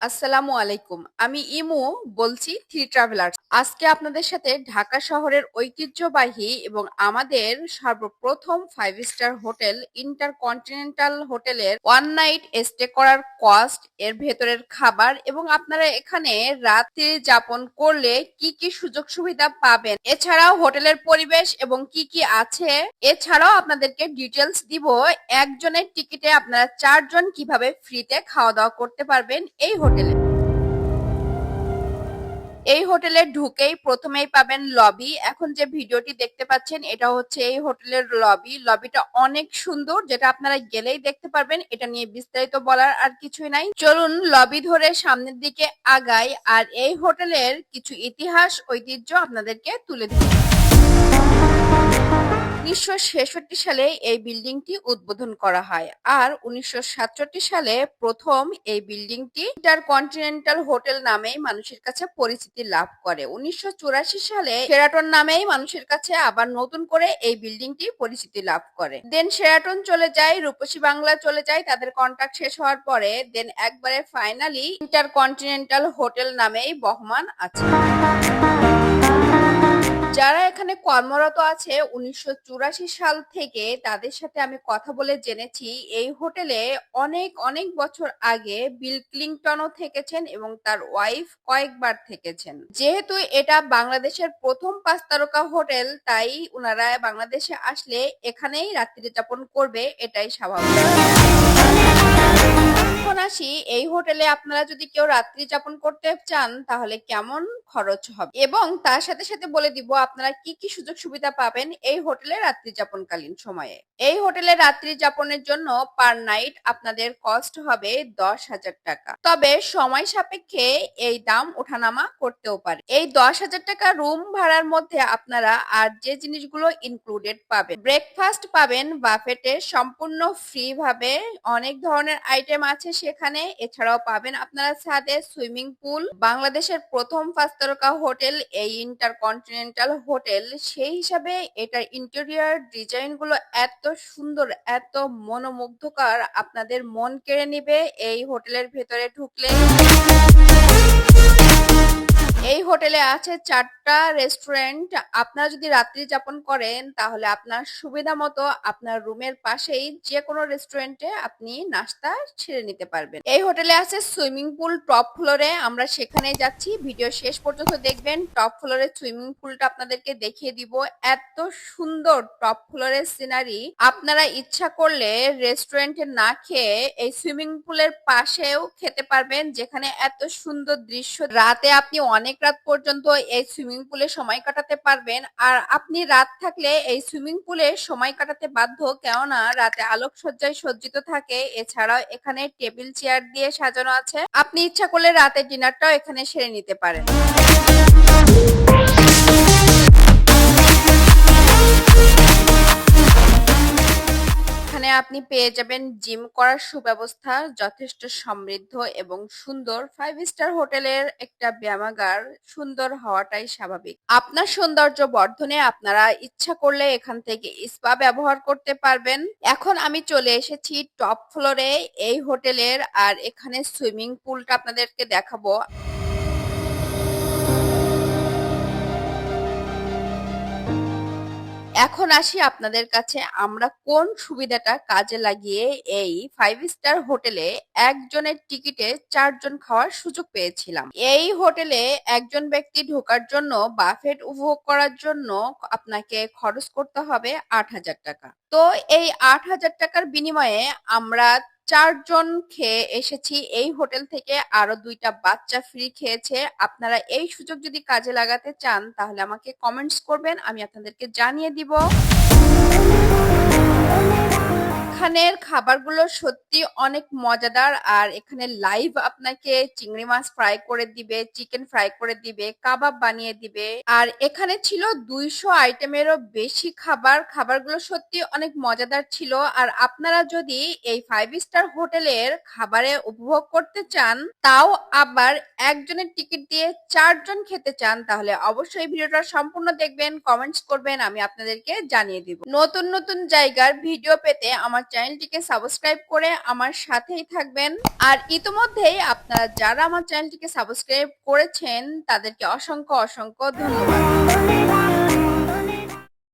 আসসালামু আলাইকুম। আমি ইমু বলছি থ্রি ট্রাভেলার্স আজকে আপনাদের সাথে ঢাকা শহরের ঐতিহ্যবাহী এবং আমাদের সর্বপ্রথম ফাইভ স্টার হোটেল ইন্টারকন্টিনেন্টাল হোটেলের ওয়ান নাইট স্টে করার কস্ট এর ভেতরের খাবার এবং আপনারা এখানে রাত্রি যাপন করলে কি কি সুযোগ সুবিধা পাবেন, এছাড়াও হোটেলের পরিবেশ এবং কি কি আছে, এছাড়াও আপনাদেরকে ডিটেলস দিব, একজনের টিকিটে আপনারা চারজন কীভাবে ফ্রিতে খাওয়া দাওয়া করতে পারবেন, এই হোটেলে। এই হোটেলে ঢুকেই প্রথমেই পাবেন লবি এখন যে ভিডিওটি দেখতে পাচ্ছেন, এটা হচ্ছে এই হোটেলের লবি লবিটা অনেক সুন্দর, যেটা আপনারা গেলেই দেখতে পারবেন। এটা নিয়ে বিস্তারিত বলার আর কিছুই নাই। চলুন লবি ধরে সামনের দিকে আগাই, আর এই হোটেলের কিছু ইতিহাস, ঐতিহ্য আপনাদেরকে তুলে দিই উনিশশো সালে এই বিল্ডিংটি উদ্বোধন করা হয় আর উনিশশো সালে প্রথম এই বিল্ডিংটি ইন্টারকন্টিনেন্টাল হোটেল নামেই মানুষের কাছে পরিচিতি লাভ করে। উনিশশো চুরাশি সালে শেরাটন নামেই মানুষের কাছে আবার নতুন করে এই বিল্ডিংটি পরিচিতি লাভ করে। দেন শেরাটন চলে যায়, রূপসী বাংলা চলে যায়, তাদের কন্ট্রাক্ট শেষ হওয়ার পরে দেন একবারে ফাইনালি ইন্টারকন্টিনেন্টাল হোটেল নামেই বহমান আছে। যারা এখানে কর্মরত আছে, উনিশশো চুরাশি সাল থেকে তাদের সাথে আমি কথা বলে জেনেছি। এই হোটেলে অনেক অনেক বছর আগে বিল ক্লিংটনও থেকেছেন এবং তার ওয়াইফ কয়েকবার থেকেছেন। যেহেতু এটা বাংলাদেশের প্রথম পাঁচ তারকা হোটেল, তাই ওনারা বাংলাদেশে আসলে এখানেই রাত্রি যাপন করবে, এটাই স্বাভাবিক। এখন আসি, এই হোটেলে আপনারা যদি কেউ রাত্রি যাপন করতে চান, তাহলে কেমন খরচ হবে? এবং তার সাথে সাথে বলে দিব, আপনারা কি কি সুযোগ সুবিধা পাবেন এই হোটেলে রাত্রি যাপনকালীন সময়ে? এই হোটেলে রাত্রি যাপনের জন্য পার নাইট আপনাদের কস্ট হবে দশ হাজার টাকা। তবে সময় সাপেক্ষে এই দাম ওঠানামা করতেও পারে। এই দশ হাজার টাকা রুম ভাড়ার মধ্যে আপনারা আর যে জিনিসগুলো ইনক্লুডেড পাবেন ব্রেকফাস্ট পাবেন বাফেটে সম্পূর্ণ ফ্রি ভাবে অনেক ধরনের আইটেম আছে সেখানে। এছাড়াও পাবেন আপনারা ছাদে সুইমিং পুল, বাংলাদেশের প্রথম পাঁচ হোটেল, এই ইন্টারকন্টিনেন্টাল হোটেল। সেই হিসাবে এটার ইন্টেরিয়ার ডিজাইনগুলো এত সুন্দর, এত মনোমুগ্ধকর, আপনাদের মন কেড়ে নিবে এই হোটেলের ভেতরে ঢুকলে। এই হোটেলে আছে চারটা রেস্টুরেন্ট। আপনারা যদি রাত্রি যাপন করেন, তাহলে আপনার সুবিধা মতো আপনার রুমের পাশেই যে কোনো রেস্টুরেন্টে আপনি নাস্তা ছেড়ে নিতে পারবেন। এই হোটেলে আছে সুইমিং পুল টপ ফ্লোরে। আমরা সেখানে যাচ্ছি। ভিডিও শেষ পর্যন্ত দেখবেন। টপ ফ্লোরে সুইমিং পুলটা আপনাদেরকে দেখিয়ে দিব। এত সুন্দর টপ ফ্লোরের সিনারি। আপনারা ইচ্ছা করলে রেস্টুরেন্টে না খেয়ে এই সুইমিং পুলের পাশেও খেতে পারবেন, যেখানে এত সুন্দর দৃশ্য। রাতে আপনি অনেক রাত পর্যন্ত এই সুইমিং পুলে সময় কাটাতে পারবেন। আর আপনি রাত থাকলে এই সুইমিং পুলে সময় কাটাতে বাধ্য, কেননা রাতে আলোকসজ্জায় সজ্জিত থাকে। এছাড়াও এখানে টেবিল চেয়ার দিয়ে সাজানো আছে। আপনি ইচ্ছা করলে রাতের ডিনারটাও এখানে সেরে নিতে পারেন। আপনি পেয়ে যাবেন জিম করার সুব্যবস্থা, যথেষ্ট সমৃদ্ধ এবং সুন্দর। ফাইভ স্টার হোটেলের একটা ব্যায়ামাগার সুন্দর হওয়াটাই স্বাভাবিক। আপনার সৌন্দর্য বর্ধনে আপনারা ইচ্ছা করলে এখান থেকে স্পা ব্যবহার করতে পারবেন। এখন আমি চলে এসেছি টপ ফ্লোরে, এই হোটেলের, আর এখানে সুইমিং পুলটা আপনাদেরকে দেখাবো। এখন আসি আপনাদের কাছে। আমরা কোন সুবিধাটা কাজে লাগিয়ে এই ফাইভ স্টার হোটেলে একজনের টিকিটে চারজন খাওয়ার সুযোগ পেয়েছিলাম। এই হোটেলে একজন ব্যক্তি ঢোকার জন্য বাফেট উপভোগ করার জন্য আপনাকে খরচ করতে হবে আট হাজার টাকা। তো এই আট হাজার টাকার বিনিময়ে আমরা চারজন খেয়ে এসেছি, এই হোটেল থেকে আরও দুইটা বাচ্চা ফ্রি খেয়েছে। আপনারা এই সুযোগ যদি কাজে লাগাতে চান, তাহলে আমাকে কমেন্টস করবেন, আমি আপনাদেরকে জানিয়ে দিব। এখানের খাবারগুলো সত্যি অনেক মজাদার। আর এখানে লাইভ আপনাকে চিংড়ি মাছ ফ্রাই করে দিবে চিকেন ফ্রাই করে দিবে, কাবাব বানিয়ে দিবে। আর এখানে ছিল দুইশো আইটেমেরও বেশি খাবার। খাবারগুলো সত্যি অনেক মজাদার ছিল। আর আপনারা যদি এই ফাইভ স্টার হোটেলের খাবারে উপভোগ করতে চান, তাও আবার একজনের টিকিট দিয়ে চারজন খেতে চান, তাহলে অবশ্যই ভিডিওটা সম্পূর্ণ দেখবেন কমেন্টস করবেন, আমি আপনাদেরকে জানিয়ে দিব। নতুন নতুন জায়গার ভিডিও পেতে আমার চ্যানেলটিকে সাবস্ক্রাইব করে আমার সাথেই থাকবেন। আর ইতোমধ্যেই আপনারা যারা আমার চ্যানেলটিকে সাবস্ক্রাইব করেছেন, তাদেরকে অসংখ্য অসংখ্য ধন্যবাদ।